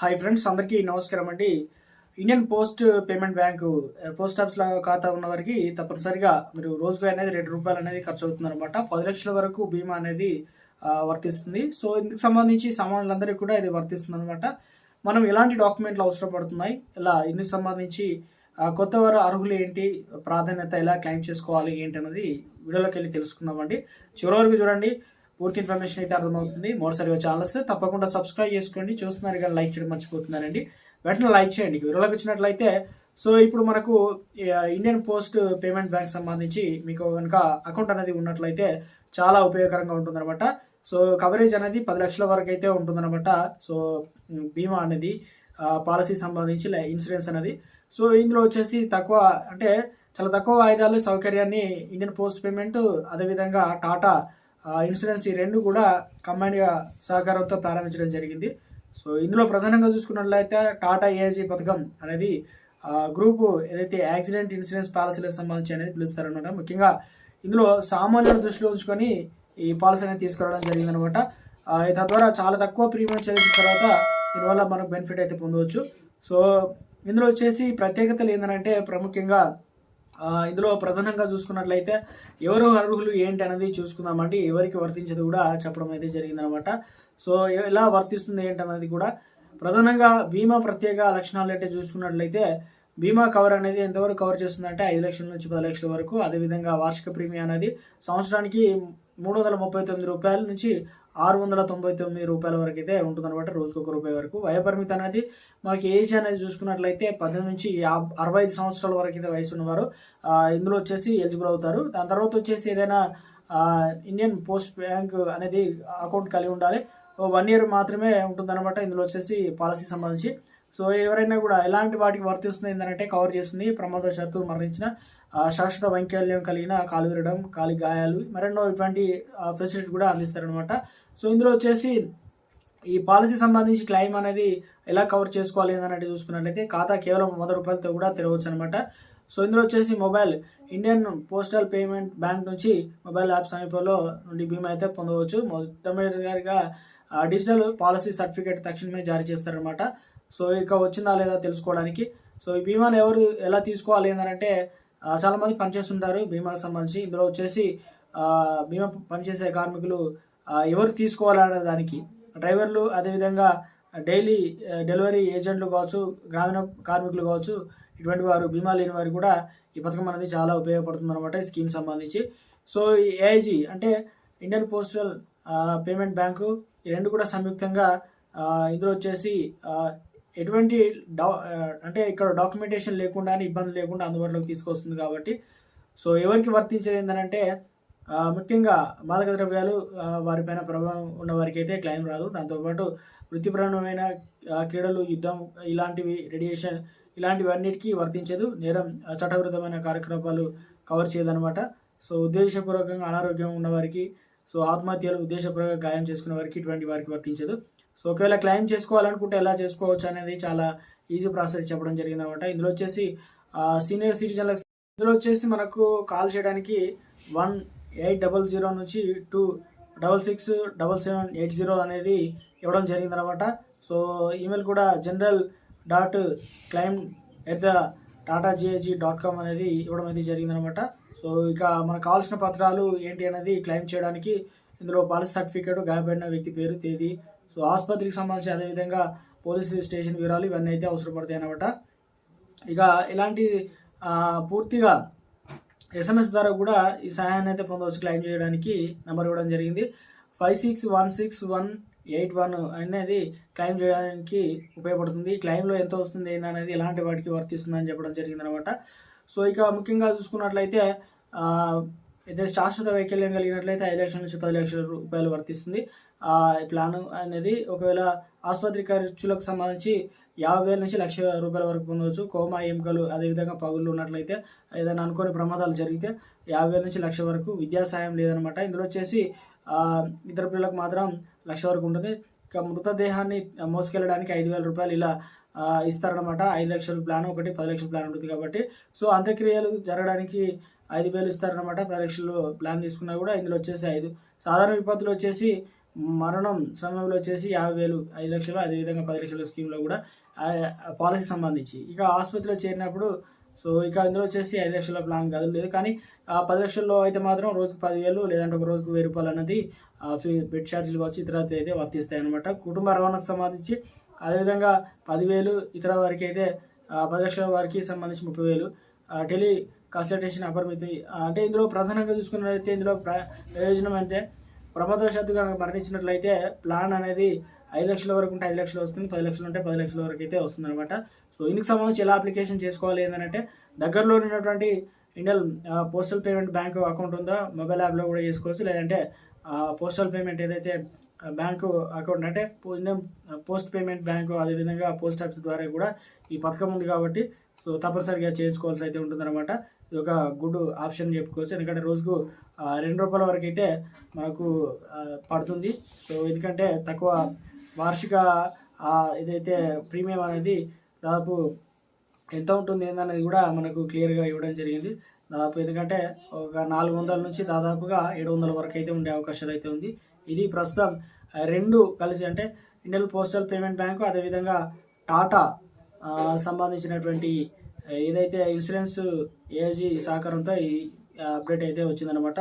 Hi friends అందరికీ నమస్కారం అండి. Indian post payment bank post ఆఫీస్లో ఖాతా ఉన్న వారికి తప్పనిసరిగా మీరు రోజుకు అనేది రెండు రూపాయలు అనేది ఖర్చు అవుతుందన్నమాట. పది లక్షల వరకు బీమా అనేది వర్తిస్తుంది. సో ఇందుకు సంబంధించి సామాన్యులందరికీ కూడా ఇది వర్తిస్తుంది అనమాట మనం ఎలాంటి డాక్యుమెంట్లు అవసరం పడుతున్నాయి ఇలా ఇందుకు సంబంధించి కొత్త వారు అర్హులు ఏంటి? ప్రాధాన్యత ఎలా క్లెయిమ్ చేసుకోవాలి ఏంటి అనేది వీడియోలోకి వెళ్ళి తెలుసుకుందామండి. చివరి వరకు చూడండి. పూర్తి ఇన్ఫర్మేషన్ అయితే అర్థమవుతుంది. మరోసారిగా ఛానల్స్ తప్పకుండా సబ్స్క్రైబ్ చేసుకోండి. చూస్తున్నారు కానీ లైక్ చేయడం మర్చిపోతున్నారండి. వెంటనే లైక్ చేయండి. వివరాలకు వచ్చినట్లయితే సో ఇప్పుడు మనకు ఇండియన్ పోస్ట్ పేమెంట్ బ్యాంక్ సంబంధించి మీకు కనుక అకౌంట్ అనేది ఉన్నట్లయితే చాలా ఉపయోగకరంగా ఉంటుందన్నమాట. సో కవరేజ్ అనేది పది లక్షల వరకు అయితే ఉంటుందన్నమాట. సో బీమా అనేది పాలసీ సంబంధించి ఇన్సూరెన్స్ అనేది. సో ఇందులో వచ్చేసి తక్కువ అంటే చాలా తక్కువ వాయిదాలు సౌకర్యాన్ని ఇండియన్ పోస్ట్ పేమెంట్ అదేవిధంగా టాటా ఇన్సూరెన్స్ ఈ రెండు కూడా కంబైన్గా సహకారంతో ప్రారంభించడం జరిగింది. సో ఇందులో ప్రధానంగా చూసుకున్నట్లయితే టాటా ఏజీ పథకం అనేది గ్రూపు ఏదైతే యాక్సిడెంట్ ఇన్సూరెన్స్ పాలసీలకు సంబంధించి అనేది పిలుస్తారనమాట ముఖ్యంగా ఇందులో సామాన్యుల దృష్టిలో ఉంచుకొని ఈ పాలసీ అనేది తీసుకురావడం జరిగిందనమాట తద్వారా చాలా తక్కువ ప్రీమియం చెల్లించిన తర్వాత దీనివల్ల మనకు బెనిఫిట్ అయితే పొందవచ్చు. సో ఇందులో వచ్చేసి ప్రత్యేకతలు ఏంటంటే ప్రాముఖ్యంగా ఇందులో ప్రధానంగా చూసుకున్నట్లయితే ఎవరు అర్హులు ఏంటి అనేది చూసుకుందామంటే ఎవరికి వర్తించదు కూడా చెప్పడం అయితే జరిగిందనమాట. సో ఎలా వర్తిస్తుంది ఏంటన్నది కూడా ప్రధానంగా బీమా ప్రత్యేక లక్షణాలు అంటే చూసుకున్నట్లయితే బీమా కవర్ అనేది ఎంతవరకు కవర్ చేస్తుందంటే ఐదు లక్షల నుంచి పది లక్షల వరకు. అదేవిధంగా వార్షిక ప్రీమియం అనేది సంవత్సరానికి మూడు వందల ముప్పై తొమ్మిది రూపాయల నుంచి ఆరు వందల తొంభై తొమ్మిది రూపాయల వరకు అయితే ఉంటుందన్నమాట రోజుకు ఒక రూపాయి వరకు. వయోపరిమితి అనేది మనకి ఏజ్ అనేది చూసుకున్నట్లయితే పద్దెనిమిది నుంచి యాబ్- అరవై ఐదు సంవత్సరాల వరకు అయితే వయసు ఉన్నవారు ఇందులో వచ్చేసి ఎలిజిబుల్ అవుతారు. దాని తర్వాత వచ్చేసి ఏదైనా ఇండియన్ పోస్ట్ బ్యాంక్ అనేది అకౌంట్ కలిగి ఉండాలి. వన్ ఇయర్ మాత్రమే ఉంటుందన్నమాట ఇందులో వచ్చేసి పాలసీ సంబంధించి. సో ఎవరైనా కూడా ఎలాంటి వాటికి వర్తిస్తుంది ఏంటంటే కవర్ చేస్తుంది ప్రమాదవశాత్తు మరణించిన శాశ్వత వైకల్యం కలిగిన కాలు విరగడం కాలి గాయాలు మరెన్నో ఇటువంటి ఫెసిలిటీ కూడా అందిస్తారనమాట సో ఇందులో వచ్చేసి ఈ పాలసీ సంబంధించి క్లెయిమ్ అనేది ఎలా కవర్ చేసుకోవాలి అన్నట్టు చూసుకున్నట్లయితే ఖాతా కేవలం వంద రూపాయలతో కూడా తెరవచ్చు అనమాట సో ఇందులో వచ్చేసి mobile Indian postal payment bank నుంచి మొబైల్ యాప్ సమీపంలో నుండి బీమా అయితే పొందవచ్చు. మొట్టమొదటిగా డిజిటల్ పాలసీ సర్టిఫికేట్ తక్షణమే జారీ చేస్తారనమాట సో ఇక వచ్చిందా లేదా తెలుసుకోవడానికి. సో ఈ బీమాను ఎవరు ఎలా తీసుకోవాలి ఏంటంటే చాలా మంది పనిచేస్తుంటారు. బీమాకు సంబంధించి. ఇందులో వచ్చేసి బీమా పనిచేసే కార్మికులు ఎవరు తీసుకోవాలనే దానికి. డ్రైవర్లు అదేవిధంగా డైలీ డెలివరీ ఏజెంట్లు కావచ్చు గ్రామీణ కార్మికులు కావచ్చు ఇటువంటి వారు బీమా లేని వారు కూడా ఈ పథకం అనేది చాలా ఉపయోగపడుతుంది అనమాట ఈ స్కీమ్ సంబంధించి. సో ఈ ఏఐజీ అంటే ఇండియన్ పోస్టల్ పేమెంట్ బ్యాంకు ఈ రెండు కూడా సంయుక్తంగా ఇందులో వచ్చేసి ఎటువంటి డా అంటే ఇక్కడ డాక్యుమెంటేషన్ లేకుండా ఇబ్బంది లేకుండా అందుబాటులోకి తీసుకొస్తుంది కాబట్టి సో ఎవరికి వర్తించేది ఏంటంటే ముఖ్యంగా మాదక ద్రవ్యాలు వారిపైన ప్రభావం ఉన్న వారికి అయితే క్లెయిమ్ రాదు. దాంతోపాటు వృత్తిపరమైన క్రీడలు యుద్ధం ఇలాంటివి రేడియేషన్ ఇలాంటివన్నిటికీ వర్తించదు. నేరం చట్టవిరుద్ధమైన కార్యకలాపాలు కవర్ చేయదనమాట సో ఉద్దేశపూర్వకంగా అనారోగ్యం ఉన్నవారికి సో ఆత్మహత్యలు ఉద్దేశపూర్వక గాయం చేసుకునే వారికి ఇటువంటి వారికి వర్తించదు. సో ఒకవేళ క్లెయిమ్ చేసుకోవాలనుకుంటే ఎలా చేసుకోవచ్చు అనేది చాలా ఈజీ ప్రాసెస్ చెప్పడం జరిగింది అనమాట ఇందులో వచ్చేసి సీనియర్ సిటిజన్లకు ఇందులో వచ్చేసి మనకు కాల్ చేయడానికి వన్ ఎయిట్ డబల్ జీరో నుంచి two double six double seven eight zero అనేది ఇవ్వడం జరిగింది అనమాట సో ఈమెయిల్ కూడా general dot claim at the Tata జిఎస్జీ dot com అనేది ఇవ్వడం అయితే జరిగిందనమాట. సో ఇక మనకు కావాల్సిన పత్రాలు ఏంటి అనేది క్లెయిమ్ చేయడానికి ఇందులో పాలసీ సర్టిఫికేట్ గాయపడిన వ్యక్తి పేరు తేదీ సో ఆసుపత్రికి సంబంధించి అదేవిధంగా పోలీస్ స్టేషన్ వివరాలు ఇవన్నీ అయితే అవసరపడతాయి అనమాట ఇక ఇలాంటి పూర్తిగా ఎస్ఎంఎస్ ద్వారా కూడా ఈ సహాయాన్ని అయితే పొందవచ్చు. క్లెయిమ్ చేయడానికి నెంబర్ ఇవ్వడం జరిగింది. Five six one six one eight one అనేది క్లెయిమ్ చేయడానికి ఉపయోగపడుతుంది. క్లెయిమ్లో ఎంత వస్తుంది ఏందనేది ఎలాంటి వాటికి వర్తిస్తుంది అని చెప్పడం జరిగింది అనమాట సో ఇక ముఖ్యంగా చూసుకున్నట్లయితే అయితే శాశ్వత వైకల్యం కలిగినట్లయితే ఐదు లక్షల నుంచి పది లక్షల రూపాయలు వర్తిస్తుంది. ఆ ప్లాన్ అనేది ఒకవేళ ఆసుపత్రి ఖర్చులకు సంబంధించి యాభై వేల నుంచి లక్ష రూపాయల వరకు పొందవచ్చు. కోమా ఎంకలు అదేవిధంగా పగుళ్ళు ఉన్నట్లయితే ఏదైనా అనుకోని ప్రమాదాలు జరిగితే యాభై వేల నుంచి లక్ష వరకు విద్యా సాయం లేదనమాట. ఇందులో వచ్చేసి ఇద్దరు పిల్లలకు మాత్రం లక్ష వరకు ఉంటుంది. ఇక మృతదేహాన్ని మోసుకెళ్ళడానికి ఐదు వేల రూపాయలు ఇలా ఇస్తారనమాట ఐదు లక్షల ప్లాన్ ఒకటి పది లక్షల ప్లాన్ ఉంటుంది కాబట్టి. సో అంత్యక్రియలు జరగడానికి ఐదు వేలు ఇస్తారనమాట పది లక్షలు ప్లాన్ తీసుకున్నా కూడా ఇందులో వచ్చేసి ఐదు. సాధారణ విపత్తులు వచ్చేసి మరణం సమయంలో వచ్చేసి యాభై వేలు ఐదు లక్షలు అదేవిధంగా పది లక్షల స్కీమ్లో కూడా పాలసీ సంబంధించి. ఇక ఆసుపత్రిలో చేరినప్పుడు సో ఇక ఇందులో వచ్చేసి ఐదు లక్షల ప్లాన్ కాదు లేదు. కానీ ఆ పది లక్షల్లో అయితే మాత్రం రోజుకు పదివేలు లేదంటే ఒక రోజుకు వెయ్యి రూపాయలు అనేది బెడ్ ఛార్జీలు కావచ్చు ఇతర అయితే వర్తిస్తాయి అనమాట కుటుంబ రవాణాకు సంబంధించి అదేవిధంగా పదివేలు ఇతర వారికి అయితే పది లక్షల వారికి సంబంధించి ముప్పై వేలు. టెలి కన్సల్టేషన్ అపరిమితి అంటే ఇందులో ప్రధానంగా చూసుకున్నట్లయితే ఇందులో ప్ర ప్రయోజనం అంటే ప్రమాదవశాత్తుగా మరణించినట్లయితే ప్లాన్ అనేది ఐదు లక్షల వరకు ఉంటే ఐదు లక్షలు వస్తుంది పది లక్షలు ఉంటే పది లక్షల వరకు అయితే వస్తుంది అనమాట సో ఇందుకు సంబంధించి ఎలా అప్లికేషన్ చేసుకోవాలి ఏంటంటే దగ్గరలో ఉన్నటువంటి Indian postal payment bank account ఉందో మొబైల్ యాప్లో కూడా చేసుకోవచ్చు. లేదంటే పోస్టల్ పేమెంట్ ఏదైతే బ్యాంకు అకౌంట్ అంటే ఇండియన్ పోస్ట్ పేమెంట్ బ్యాంకు అదేవిధంగా పోస్ట్ ఆఫీస్ ద్వారా కూడా ఈ పథకం ఉంది కాబట్టి సో తప్పనిసరిగా చేయించుకోవాల్సి అయితే ఉంటుందన్నమాట. ఇది ఒక గుడ్ ఆప్షన్ చెప్పుకోవచ్చు. ఎందుకంటే రోజుకు రెండు రూపాయల వరకు అయితే మనకు పడుతుంది. సో ఎందుకంటే తక్కువ వార్షిక ఇదైతే ప్రీమియం అనేది దాదాపు ఎంత ఉంటుంది ఏందనేది కూడా మనకు క్లియర్గా ఇవ్వడం జరిగింది. దాదాపు ఎందుకంటే ఒక నాలుగు వందల నుంచి దాదాపుగా ఏడు వందల వరకు అయితే ఉండే అవకాశాలు అయితే ఉంది. ఇది ప్రస్తుతం రెండు కలిసి అంటే ఇండియన్ పోస్టల్ పేమెంట్ బ్యాంకు అదేవిధంగా టాటా సంబంధించినటువంటి ఏదైతే ఇన్సూరెన్స్ ఏజీ సహకారంతో ఈ అప్డేట్ అయితే వచ్చిందనమాట